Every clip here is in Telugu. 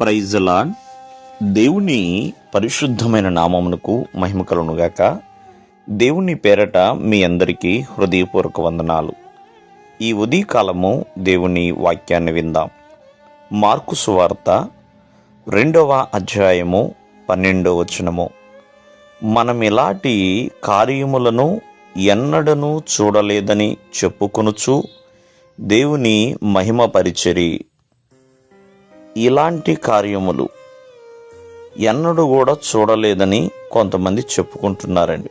ప్రైజ్లా దేవుని పరిశుద్ధమైన నామమునకు మహిమ కలునుగాక దేవుని పేరట మీ అందరికీ హృదయపూర్వక వందనాలు. ఈ ఉదయకాలము దేవుని వాక్యాన్ని విందాం. మార్కు సువార్త రెండవ అధ్యాయము పన్నెండవ వచనము. మనం ఇలాంటి కార్యములను ఎన్నడను చూడలేదని చెప్పుకొనుచు దేవుని మహిమ పరిచరి ఇలాంటి కార్యములు ఎన్నడూ కూడా చూడలేదని కొంతమంది చెప్పుకుంటున్నారండి.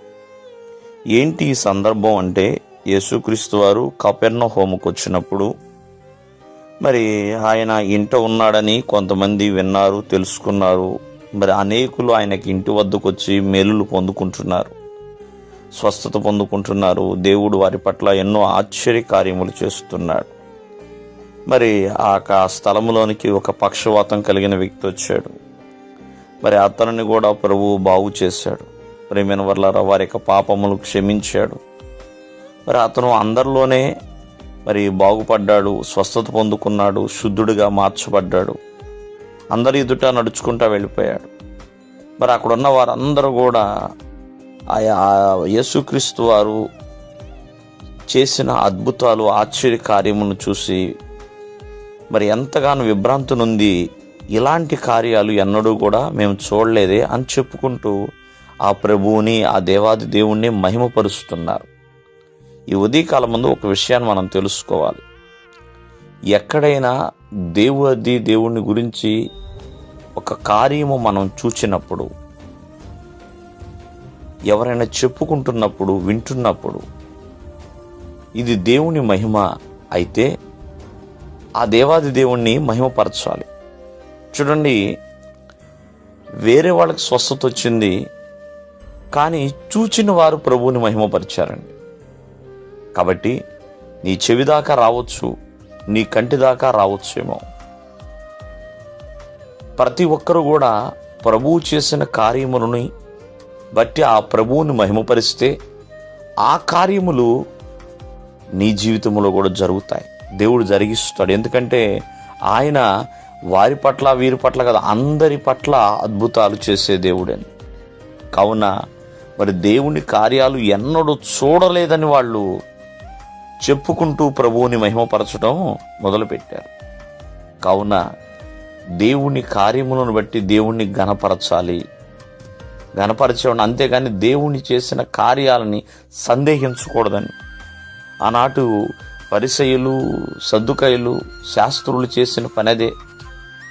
ఏంటి ఈ సందర్భం అంటే యేసుక్రీస్తు వారు కపెర్ణ హోముకు వచ్చినప్పుడు మరి ఆయన ఇంట ఉన్నాడని కొంతమంది విన్నారు తెలుసుకున్నారు. మరి అనేకులు ఆయనకి ఇంటి వద్దకు వచ్చి మేలులు పొందుకుంటున్నారు స్వస్థత పొందుకుంటున్నారు. దేవుడు వారి పట్ల ఎన్నో ఆశ్చర్య కార్యములు చేస్తున్నాడు. మరి ఆ స్థలంలోనికి ఒక పక్షవాతం కలిగిన వ్యక్తి వచ్చాడు. మరి అతనిని కూడా ప్రభువు బాగు చేశాడు. ప్రేమైన వల్ల వారి యొక్క పాపములు క్షమించాడు. మరి అతను అందరిలోనే మరి బాగుపడ్డాడు స్వస్థత పొందుకున్నాడు శుద్ధుడిగా మార్చబడ్డాడు. అందరి ఎదుట నడుచుకుంటా వెళ్ళిపోయాడు. మరి అక్కడున్న వారందరూ కూడా ఆయా యేసుక్రీస్తు వారు చేసిన అద్భుతాలు ఆశ్చర్య కార్యమును చూసి మరి ఎంతగానో విభ్రాంతి నుండి ఇలాంటి కార్యాలు ఎన్నడూ కూడా మేము చూడలేదే అని చెప్పుకుంటూ ఆ ప్రభువుని ఆ దేవాది దేవుణ్ణి మహిమపరుస్తున్నారు. ఈ ఉదయకాలం ముందు ఒక విషయాన్ని మనం తెలుసుకోవాలి. ఎక్కడైనా దేవుడి దేవుణ్ణి గురించి ఒక కార్యము మనం చూచినప్పుడు ఎవరైనా చెప్పుకుంటున్నప్పుడు వింటున్నప్పుడు ఇది దేవుని మహిమ అయితే ఆ దేవాది దేవుణ్ణి మహిమపరచాలి. చూడండి వేరే వాళ్ళకి స్వస్థత వచ్చింది కానీ చూచిన వారు ప్రభువుని మహిమపరిచారండి. కాబట్టి నీ చెవి దాకా రావచ్చు నీ కంటి దాకా రావచ్చేమో. ప్రతి ఒక్కరు కూడా ప్రభువు చేసిన కార్యములని బట్టి ఆ ప్రభువుని మహిమపరిస్తే ఆ కార్యములు నీ జీవితంలో కూడా జరుగుతాయి. దేవుడు జరిగిస్తాడు. ఎందుకంటే ఆయన వారి పట్ల వీరి పట్ల కదా అందరి పట్ల అద్భుతాలు చేసే దేవుడని కావున మరి దేవుని కార్యాలు ఎన్నడూ చూడలేదని వాళ్ళు చెప్పుకుంటూ ప్రభువుని మహిమపరచడం మొదలుపెట్టారు. కావున దేవుని కార్యములను బట్టి దేవుణ్ణి గణపరచాలి గణపరచేవాడిని అంతేగాని దేవుణ్ణి చేసిన కార్యాలని సందేహించకూడదని. ఆనాటు పరిసయులు సద్దుకయులు శాస్త్రులు చేసిన పనదే.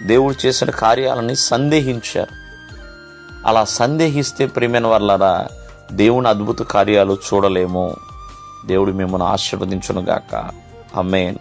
దేవుడు చేసిన కార్యాలని సందేహించారు. అలా సందేహిస్తే ప్రేమైన వాళ్ళరా దేవుని అద్భుత కార్యాలు చూడలేము. దేవుడు మిమ్మల్ని ఆశీర్వదించునుగాక. అమ్మేన్